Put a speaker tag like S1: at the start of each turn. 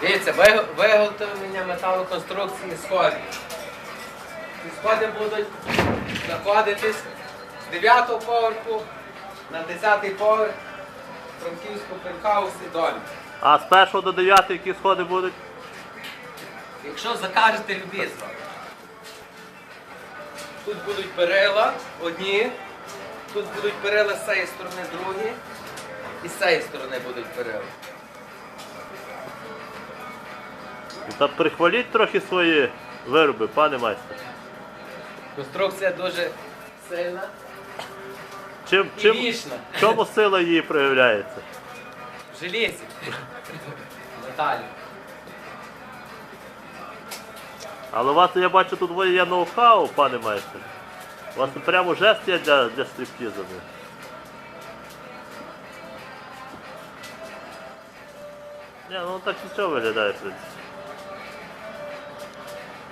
S1: Дивіться, виготовлення металоконструкції сходів. Ці сходи будуть знаходитись з 9 поверху на 10 поверх Франківського пентхаусі домі.
S2: А з першого до дев'ятого які сходи будуть?
S1: Якщо закажете любізно. Тут будуть перила одні, тут будуть перила з цієї сторони другі, і з цієї сторони будуть перила.
S2: Та прихваліть трохи свої вироби, пане майстер.
S1: Конструкція дуже сильна
S2: Чим,
S1: і
S2: чим,
S1: вічна.
S2: в чому сила її проявляється?
S1: В железі. Металі.
S2: Але у вас, я бачу, тут ви є ноу-хау, пане майстер. У вас тут прямо жест є для, для стріптізу. Ні, ну так нічого виглядає, в принципі.